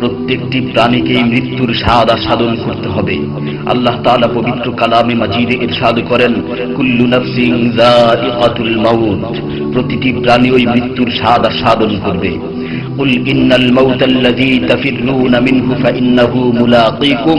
প্রত্যেকটি প্রাণীকেই মৃত্যুর স্বাদ আস্বাদন করতে হবে। আল্লাহ তাআলা পবিত্র কালামে মাজিদে ইরশাদ করেন, কুল্লু নাফসিন যায়িকাতুল মাউত প্রতিটি প্রাণী ওই মৃত্যুর স্বাদ আস্বাদন করবে। কুল ইন্নাল الذي تفرون মিনহু ফাইন্নাহু মুলাকীকুম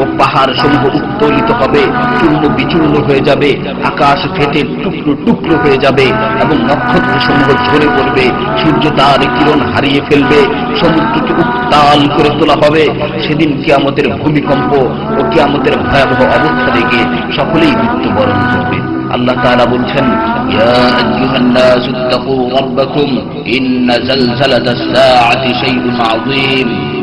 ও পাহাড় সমূহ উত্তোলিত হবে, চূর্ণ বিচূর্ণ হয়ে যাবে, আকাশ ফেটে টুকরো টুকরো হয়ে যাবে এবং নক্ষত্র সমূহ ঝরে পড়বে, সূর্য তার কিরণ হারিয়ে ফেলবে, সমুদ্রকে উত্তাল করে তোলা হবে, সেদিন কিয়ামতের ভূমিকম্প ও কিয়ামতের ভয়াবহ অবস্থা দেখে সকলেই মৃত্যুবরণ করবে। আল্লাহ তাআলা বলছেন, ইয়া ইন্না জালজালাতাস সাআতি শাইউন আযীম।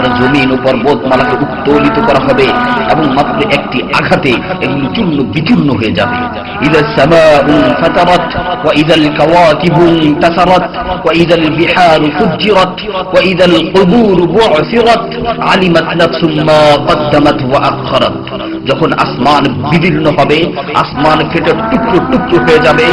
আর জমিন ও পর্বতমালাকে উত্তোলিত করা হবে এবং মাত্র একটি আঘাতে এগুলো চূর্ণ বিচূর্ণ হয়ে যাবে। কুবুর যখন আসমান বিদীর্ণ হবে, আসমান ফেটে টুকরো টুকরো হয়ে যাবে,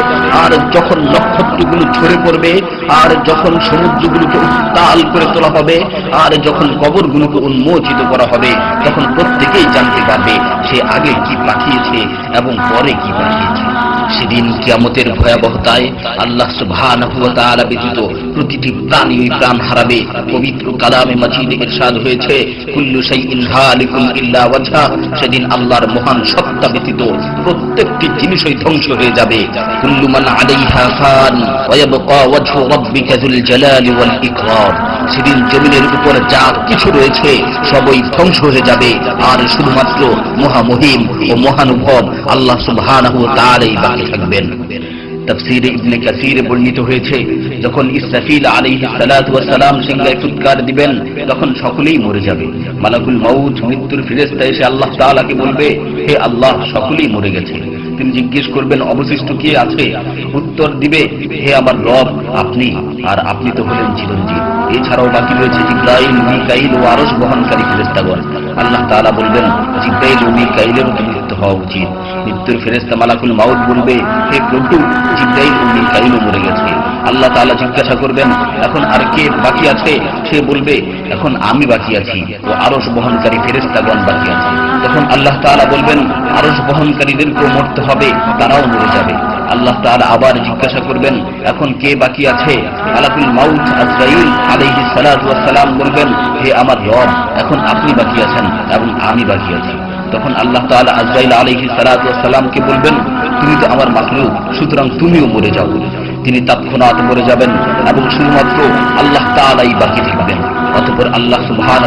আর যখন নক্ষত্রগুলো ঝরে পড়বে, আর যখন সমুদ্রগুলোকে উত্তাল করে তোলা হবে, আর যখন কবরগুলোকে উন্মোচিত করা হবে। তখন প্রত্যেকেই জানতে পারবে সে আগে কি পাঠিয়েছে এবং পরে কি পাঠিয়েছে। সেদিন কিয়ামতের ভয়াবহতায় আল্লাহ সুবহানাহু ব্যতীত প্রতিটি প্রাণী প্রাণ হারাবে। পবিত্র কালামে মাজিদে ইরশাদ হয়েছে, কুল্লু শাইইন হালিকুন ইল্লা ওয়াজহা। সেদিন আল্লাহর মহান সত্তা ব্যতীত প্রত্যেকটি জিনিসই ধ্বংস হয়ে যাবে। কুল্লু মান আলাইহা ফান ওয়া ইয়াবকা ওয়াজহু রাব্বিকা যুল জালালি ওয়াল ইকরাম। সেদিন জমিনের উপর যা কিছু রয়েছে, সবই ধ্বংস হয়ে যাবে। আর শুধুমাত্র মহামহিম ও মহানুভব আল্লাহ সুবহানাহু তাআলাই বাকি থাকবেন। তাফসীরে ইবনে বর্ণিত হয়েছে, যখন ইসরাফিল আলাইহিস সালাতু সালাম সিংহায় ফুৎকার দিবেন, তখন সকলেই মরে যাবে। মালাকুল মাউত, মৃত্যুর ফেরেশতা এসে আল্লাহ তাআলাকে বলবে, হে আল্লাহ, সকলেই মরে গেছে। তিনি জিজ্ঞেস করবেন, অবশিষ্ট কে আছে? উত্তর দিবে, হে আমার রব, আপনি। আর আপনি তো হলেন চিরঞ্জীব। এছাড়াও বাকি রয়েছে জিব্রাইল, মিকাইল ও আরশ বহনকারী ফেরেস্তাগণ আল্লাহ তাআলা বলবেন, জিব্রাইল ও মিকাইলেরও তো মৃত্যু হওয়া উচিত। মৃত্যুর ফেরেস্তা মালাকুল মাউত বলবে, হে প্রভু, জিব্রাইল ও মিকাইলও মরে গেছে। আল্লাহ তাআলা জিজ্ঞাসা করবেন, এখন আর কে বাকি আছে? সে বলবে, এখন আমি বাকি আছি ও আরশ বহনকারী ফেরেস্তাগণ বাকি আছে। তখন আল্লাহ তাআলা বলবেন, আরশ বহনকারীদেরকেও মরতে হবে, তারাও মরে যাবে। আল্লাহ তাআলা আবার জিজ্ঞাসা করবেন, এখন কে বাকি আছে? বলবেন, হে আমার রব, এখন আপনি বাকি আছেন এবং আমি বাকি আছি। তখন আল্লাহ তাআলা আজরাইল আলাইহিস সালাতু ওয়াস বলবেন, তুমি তো আমার মাখলুক, সুতরাং তুমিও মরে যাও। তিনি তৎক্ষণাৎ মরে যাবেন এবং শুধুমাত্র আল্লাহ তাআলাই বাকি থাকবেন। অতঃপর আল্লাহ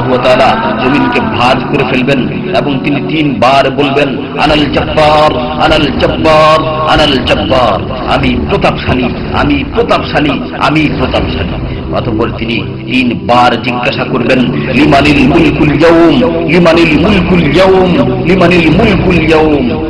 ওয়া তাআলা জমিনকে ভাঁজ করে ফেলবেন এবং তিনি তিনবার বলবেন, আনাল জব্বার আনাল জব্বার আনাল জব্বার। আমি প্রতাপশালী আমি প্রতাপশালী আমি প্রতাপশালী। অতঃপর তিনি তিনবার জিজ্ঞাসা করবেন, লিমানিল মুলকুল ইয়াউম, লিমানিল মুলকুল ইয়াউম, লিমানিল মুলকুল ইয়াউম?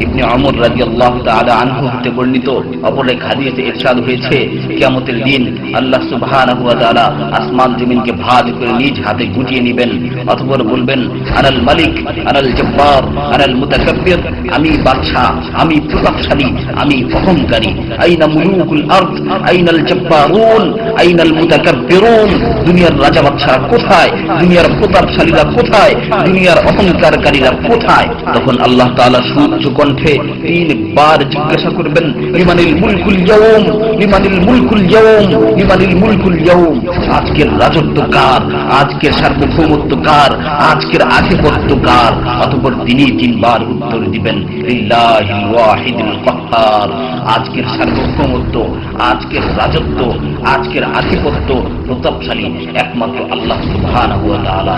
ইবনে অমর রাদিয়াল্লাহু তাআলা আনহু হতে বর্ণিত ইরশাদ হয়েছে দিন আল্লাহ ওয়া আসমান জমিনকে ভাঁজ করে নিজ হাতে গুটিয়ে বলবেন, আনাল মালিক, আনাল জব্বার, আনাল মুতাকাব্বির, আমি আমি আমি অহংকারী আইনা মুলুকুল আইনাল জব্বারুন, আইনাল মুতাকাব্বিরুন। দুনিয়ার রাজা কোথায়? দুনিয়ার প্রতাপশালীরা কোথায়? দুনিয়ার অহংকারকারীরা কোথায়? তখন আল্লাহ তাআলা কণ্ঠে তিনবার জিজ্ঞাসা করবেন, লিমানিল মুলকুল ইয়াউম, লিমানিল মুলকুল ইয়াউম, লিমানিল মুলকুল ইয়াউম, আজকের রাজত্ব কার? আজকের সার্বভৌমত্ব কার? আজকের আধিপত্য কার? অতঃপর তিনি তিনবার উত্তর দিবেন লিল্লাহিল ওয়াহিদুল কাহ্হার আজকের সার্বভৌমত্ব, আজকের রাজত্ব, আজকের আধিপত্য প্রতাপশালী একমাত্র আল্লাহ সুবহানাহু ওয়া তাআলা।